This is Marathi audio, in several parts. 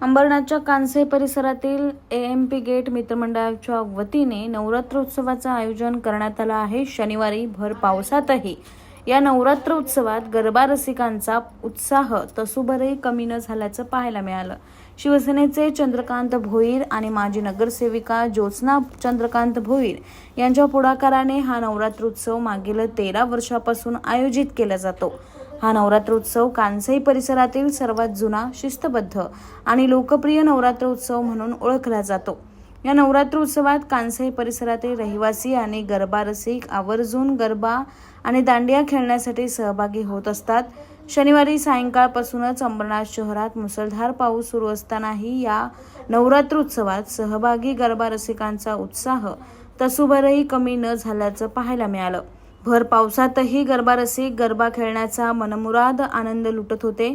अंबरनाथच्या कांसे परिसरातील ए एम पी गेट मित्रमंडळाच्या वतीने नवरात्रोत्सवाचं आयोजन करण्यात आलं आहे. शनिवारी भर पावसातही या नवरात्र उत्सवात गरबा रसिकांचा उत्साह तसुभरही कमी न झाल्याचं पाहायला मिळालं. शिवसेनेचे चंद्रकांत भोईर आणि माजी नगरसेविका ज्योत्स्ना चंद्रकांत भोईर यांच्या पुढाकाराने हा नवरात्रोत्सव मागील तेरा वर्षापासून आयोजित केला जातो. हा नवरात्रोत्सव कांसई परिसरातील सर्वात जुना शिस्तबद्ध आणि लोकप्रिय नवरात्रोत्सव म्हणून ओळखला जातो. या नवरात्रोत्सवात कांसई परिसरातील रहिवासी आणि गरबा रसिक आवर्जून गरबा आणि दांडिया खेळण्यासाठी सहभागी होत असतात. शनिवारी सायंकाळपासूनच अंबरनाथ शहरात मुसळधार पाऊस सुरू असतानाही या नवरात्रोत्सवात सहभागी गरबा रसिकांचा उत्साह तसुभरही कमी न झाल्याचं पाहायला मिळालं. भर पावसातही गरबा रसिक गरबा खेळण्याचा मनमुराद आनंद लुटत होते.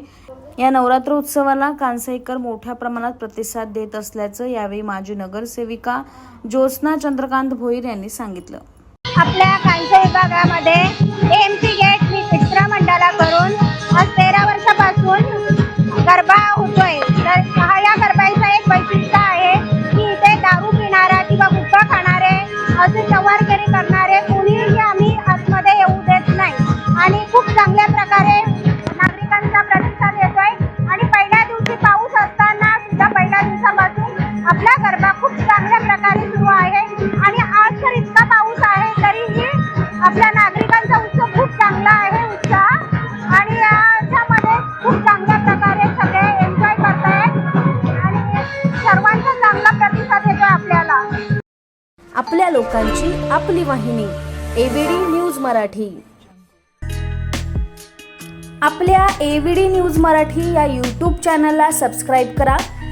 या नवरात्र उत्सवाला कांसाईकर मोठ्या प्रमाणात प्रतिसाद देत असल्याचं यावेळी माजी नगरसेविका ज्योत्स्ना चंद्रकांत भोईर यांनी सांगितलं. आपल्या कांसा विभागामध्ये एम सी गेट मित्र मंडळाकडून आपला गरबा खूप चांगल्या प्रकारे सुरू आहे आणि आज तर इतका पाऊस आहे तरीही आपल्या नागरिकांचा उत्सव खूप चांगला आहे उत्साह. आणि याच्यामध्ये खूप चांगल्या प्रकारे सगळे एन्जॉय करतायत. आणि सर्वांचा चांगला प्रतिसाद येतो आपल्याला. आपल्या लोकांची आपली वाहिनी एबीडी न्यूज मराठी. आपल्या एबीडी न्यूज मराठी या यूट्यूब चॅनलला सबस्क्राईब करा.